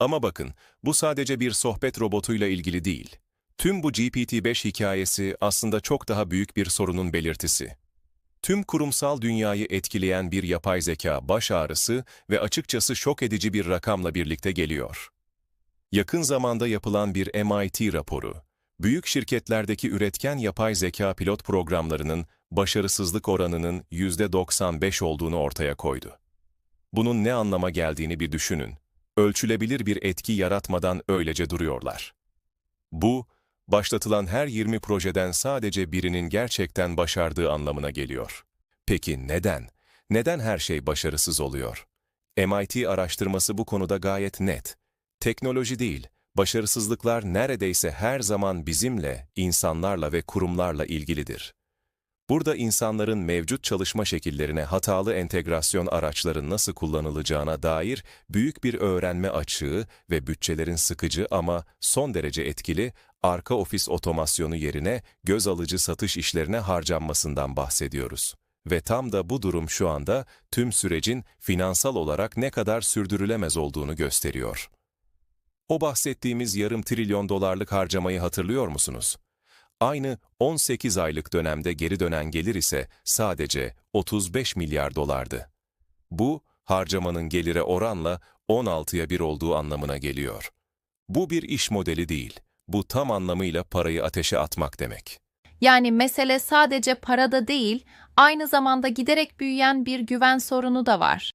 Ama bakın, bu sadece bir sohbet robotuyla ilgili değil. Tüm bu GPT-5 hikayesi aslında çok daha büyük bir sorunun belirtisi. Tüm kurumsal dünyayı etkileyen bir yapay zeka baş ağrısı ve açıkçası şok edici bir rakamla birlikte geliyor. Yakın zamanda yapılan bir MIT raporu, büyük şirketlerdeki üretken yapay zeka pilot programlarının başarısızlık oranının %95 olduğunu ortaya koydu. Bunun ne anlama geldiğini bir düşünün. Ölçülebilir bir etki yaratmadan öylece duruyorlar. Bu, başlatılan her 20 projeden sadece birinin gerçekten başardığı anlamına geliyor. Peki neden? Neden her şey başarısız oluyor? MIT araştırması bu konuda gayet net. Teknoloji değil, başarısızlıklar neredeyse her zaman bizimle, insanlarla ve kurumlarla ilgilidir. Burada insanların mevcut çalışma şekillerine hatalı entegrasyon araçların nasıl kullanılacağına dair büyük bir öğrenme açığı ve bütçelerin sıkıcı ama son derece etkili arka ofis otomasyonu yerine göz alıcı satış işlerine harcanmasından bahsediyoruz. Ve tam da bu durum şu anda tüm sürecin finansal olarak ne kadar sürdürülemez olduğunu gösteriyor. O bahsettiğimiz yarım trilyon dolarlık harcamayı hatırlıyor musunuz? Aynı 18 aylık dönemde geri dönen gelir ise sadece 35 milyar dolardı. Bu, harcamanın gelire oranla 16'ya 1 olduğu anlamına geliyor. Bu bir iş modeli değil, bu tam anlamıyla parayı ateşe atmak demek. Yani mesele sadece parada değil, aynı zamanda giderek büyüyen bir güven sorunu da var.